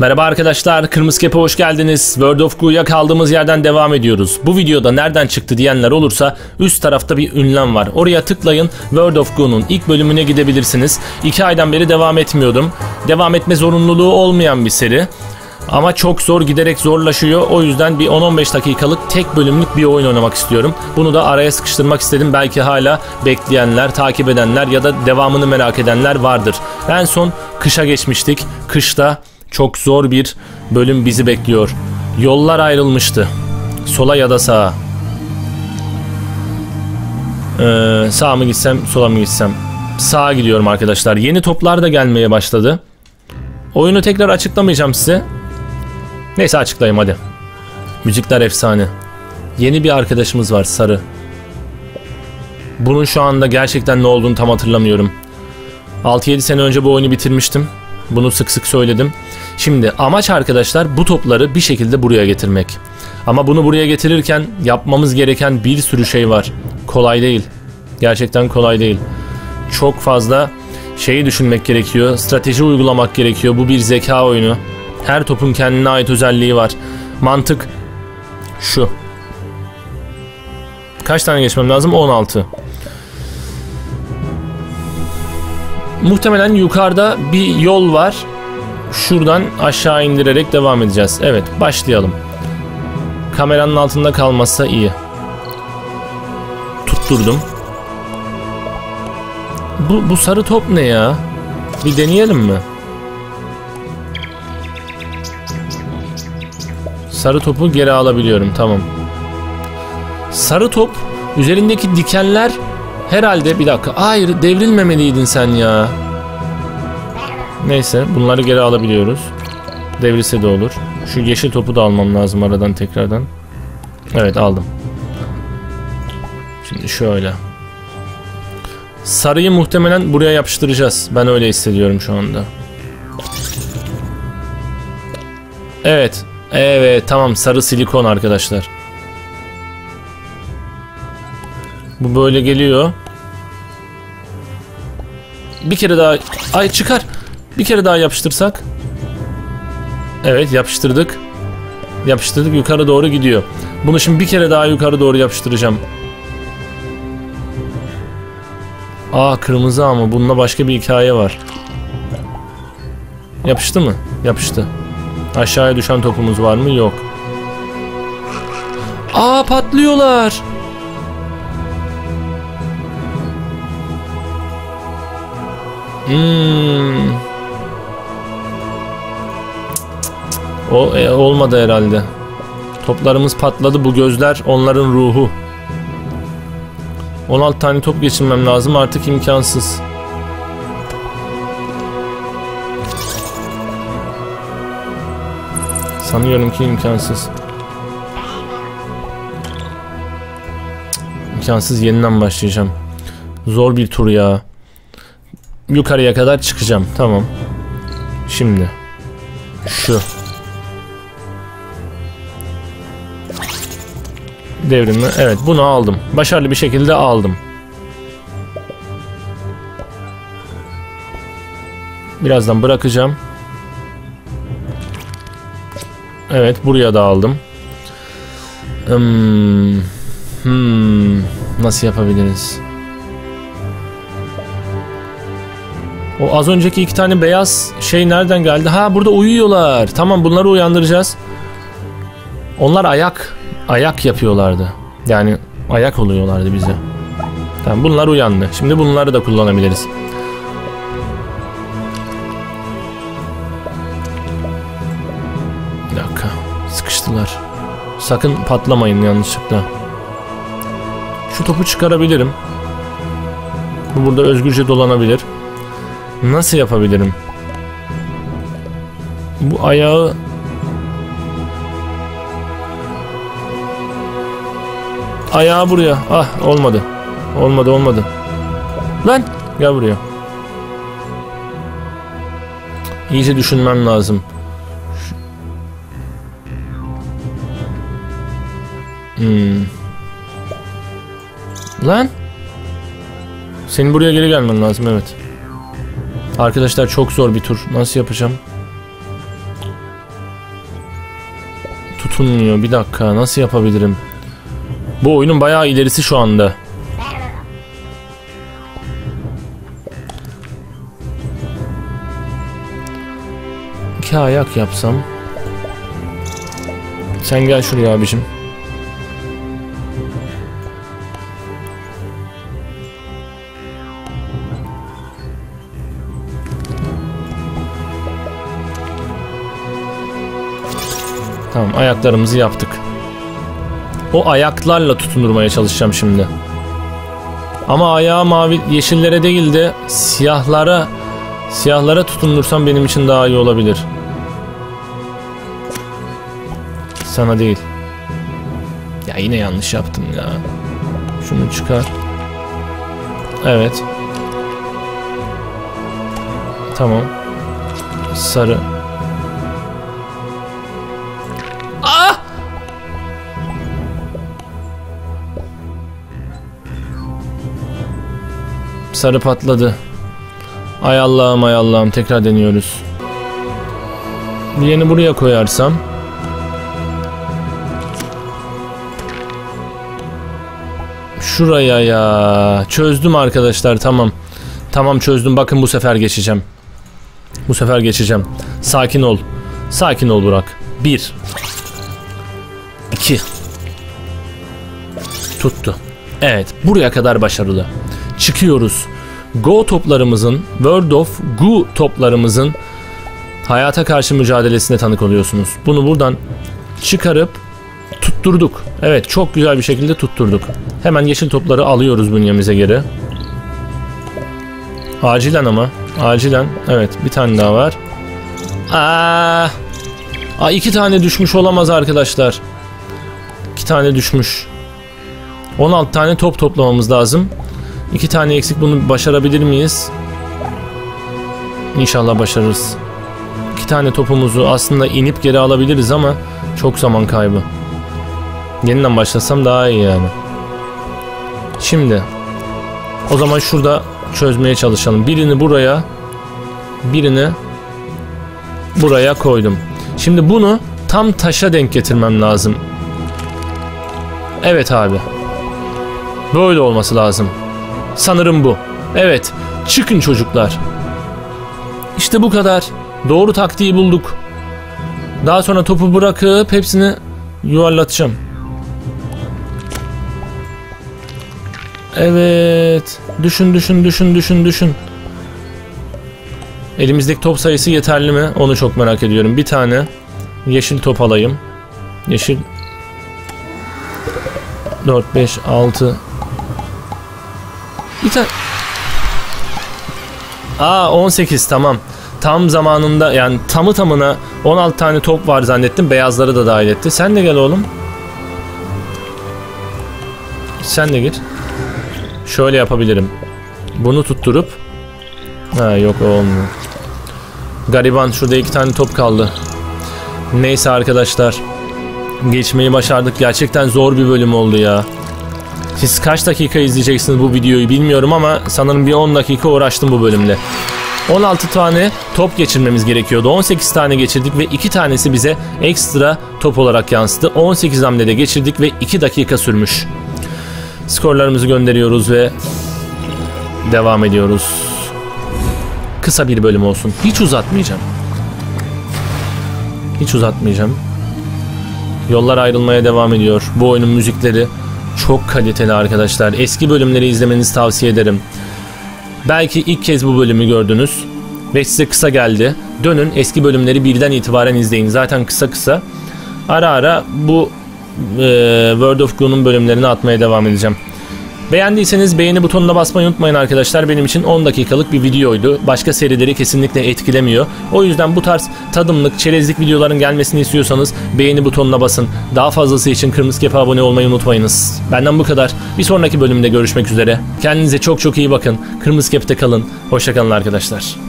Merhaba arkadaşlar, Kırmızı Kepe hoş geldiniz. World of Goo'ya kaldığımız yerden devam ediyoruz. Bu videoda nereden çıktı diyenler olursa üst tarafta bir ünlem var. Oraya tıklayın, World of Goo'nun ilk bölümüne gidebilirsiniz. 2 aydan beri devam etmiyordum. Devam etme zorunluluğu olmayan bir seri. Ama çok zor giderek zorlaşıyor. O yüzden bir 10-15 dakikalık tek bölümlük bir oyun oynamak istiyorum. Bunu da araya sıkıştırmak istedim. Belki hala bekleyenler, takip edenler ya da devamını merak edenler vardır. En son kışa geçmiştik. Kışta çok zor bir bölüm bizi bekliyor. Yollar ayrılmıştı. Sola ya da sağa. Ee, sağa mı gitsem, sola mı gitsem? Sağa gidiyorum arkadaşlar. Yeni toplar da gelmeye başladı. Oyunu tekrar açıklamayacağım size. Neyse açıklayayım hadi. Müzikler efsane. Yeni bir arkadaşımız var Sarı. Bunun şu anda gerçekten ne olduğunu tam hatırlamıyorum. 6-7 sene önce bu oyunu bitirmiştim. Bunu sık sık söyledim. Şimdi amaç arkadaşlar bu topları bir şekilde buraya getirmek. Ama bunu buraya getirirken yapmamız gereken bir sürü şey var. Kolay değil. Gerçekten kolay değil. Çok fazla şeyi düşünmek gerekiyor. Strateji uygulamak gerekiyor. Bu bir zeka oyunu. Her topun kendine ait özelliği var. Mantık şu. Kaç tane geçmem lazım? 16. Muhtemelen yukarıda bir yol var. Şuradan aşağı indirerek devam edeceğiz. Evet başlayalım. Kameranın altında kalmazsa iyi. Tutturdum. Bu, bu sarı top ne ya? Bir deneyelim mi? Sarı topu geri alabiliyorum tamam. Sarı top üzerindeki dikenler herhalde bir dakika. Hayır devrilmemeliydin sen ya. Neyse bunları geri alabiliyoruz. Devrilse de olur. Şu yeşil topu da almam lazım aradan tekrardan. Evet aldım. Şimdi şöyle. Sarıyı muhtemelen buraya yapıştıracağız. Ben öyle hissediyorum şu anda. Evet. Evet tamam sarı silikon arkadaşlar. Bu böyle geliyor. Bir kere daha... Ay çıkar. Bir kere daha yapıştırsak. Evet yapıştırdık. Yapıştırdık yukarı doğru gidiyor. Bunu şimdi bir kere daha yukarı doğru yapıştıracağım. Aa kırmızı ama bununla başka bir hikaye var. Yapıştı mı? Yapıştı. Aşağıya düşen topumuz var mı? Yok. Aa patlıyorlar. Hmm. O e, olmadı herhalde. Toplarımız patladı. Bu gözler onların ruhu. 16 tane top geçirmem lazım. Artık imkansız. Sanıyorum ki imkansız. İmkansız yeniden başlayacağım. Zor bir tur ya. Yukarıya kadar çıkacağım. Tamam. Şimdi. Şu. Devrimi. Evet bunu aldım. Başarılı bir şekilde aldım. Birazdan bırakacağım. Evet buraya da aldım. Hmm, hmm, nasıl yapabiliriz? O az önceki iki tane beyaz şey nereden geldi? Ha burada uyuyorlar. Tamam bunları uyandıracağız. Onlar ayak ayak yapıyorlardı. Yani ayak oluyorlardı bize. Tamam bunlar uyandı. Şimdi bunları da kullanabiliriz. Bir dakika. Sıkıştılar. Sakın patlamayın yanlışlıkla. Şu topu çıkarabilirim. Bu burada özgürce dolanabilir. Nasıl yapabilirim? Bu ayağı Ayağı buraya. Ah olmadı. Olmadı olmadı. Lan gel buraya. İyice düşünmem lazım. Hmm. Lan. Senin buraya geri gelmen lazım evet. Arkadaşlar çok zor bir tur. Nasıl yapacağım? tutunmuyor. Bir dakika nasıl yapabilirim? Bu oyunun bayağı ilerisi şu anda. İki ayak yapsam. Sen gel şuraya abicim. Tamam ayaklarımızı yaptık. O ayaklarla tutundurmaya çalışacağım şimdi. Ama ayağı mavi yeşillere değil de siyahlara siyahlara tutundursam benim için daha iyi olabilir. Sana değil. Ya yine yanlış yaptım ya. Şunu çıkar. Evet. Tamam. Sarı. Sarı patladı. Ay Allah'ım ay Allah'ım tekrar deniyoruz. Yeni buraya koyarsam. Şuraya ya. Çözdüm arkadaşlar tamam. Tamam çözdüm bakın bu sefer geçeceğim. Bu sefer geçeceğim. Sakin ol. Sakin ol Burak. Bir. İki. Tuttu. Evet buraya kadar başarılı. Çıkıyoruz. Go toplarımızın, World of Goo toplarımızın hayata karşı mücadelesine tanık oluyorsunuz. Bunu buradan çıkarıp tutturduk. Evet çok güzel bir şekilde tutturduk. Hemen yeşil topları alıyoruz bünyemize geri. Acilen ama. Acilen. Evet bir tane daha var. Aa, Aa iki tane düşmüş olamaz arkadaşlar. İki tane düşmüş. 16 tane top toplamamız lazım. İki tane eksik bunu başarabilir miyiz? İnşallah başarırız. İki tane topumuzu aslında inip geri alabiliriz ama çok zaman kaybı. Yeniden başlasam daha iyi yani. Şimdi o zaman şurada çözmeye çalışalım. Birini buraya birini buraya koydum. Şimdi bunu tam taşa denk getirmem lazım. Evet abi. Böyle olması lazım. Sanırım bu. Evet. Çıkın çocuklar. İşte bu kadar. Doğru taktiği bulduk. Daha sonra topu bırakıp hepsini yuvarlatacağım. Evet. Düşün düşün düşün düşün düşün. Elimizdeki top sayısı yeterli mi? Onu çok merak ediyorum. Bir tane yeşil top alayım. Yeşil 4 5 6 Bir tane Aa 18 tamam. Tam zamanında yani tamı tamına 16 tane top var zannettim. Beyazları da dahil etti. Sen de gel oğlum. Sen de gir. Şöyle yapabilirim. Bunu tutturup Ha yok olmuyor. Gariban şurada iki tane top kaldı. Neyse arkadaşlar. Geçmeyi başardık. Gerçekten zor bir bölüm oldu ya. Siz kaç dakika izleyeceksiniz bu videoyu bilmiyorum ama sanırım bir 10 dakika uğraştım bu bölümde. 16 tane top geçirmemiz gerekiyordu. 18 tane geçirdik ve 2 tanesi bize ekstra top olarak yansıdı. 18 hamlede geçirdik ve 2 dakika sürmüş. Skorlarımızı gönderiyoruz ve devam ediyoruz. Kısa bir bölüm olsun. Hiç uzatmayacağım. Hiç uzatmayacağım. Yollar ayrılmaya devam ediyor. Bu oyunun müzikleri çok kaliteli arkadaşlar. Eski bölümleri izlemenizi tavsiye ederim. Belki ilk kez bu bölümü gördünüz ve size kısa geldi. Dönün eski bölümleri birden itibaren izleyin. Zaten kısa kısa. Ara ara bu e, World of Gloom'un bölümlerini atmaya devam edeceğim. Beğendiyseniz beğeni butonuna basmayı unutmayın arkadaşlar. Benim için 10 dakikalık bir videoydu. Başka serileri kesinlikle etkilemiyor. O yüzden bu tarz tadımlık, çerezlik videoların gelmesini istiyorsanız beğeni butonuna basın. Daha fazlası için Kırmızı Kepe abone olmayı unutmayınız. Benden bu kadar. Bir sonraki bölümde görüşmek üzere. Kendinize çok çok iyi bakın. Kırmızı Kep'te kalın. Hoşçakalın arkadaşlar.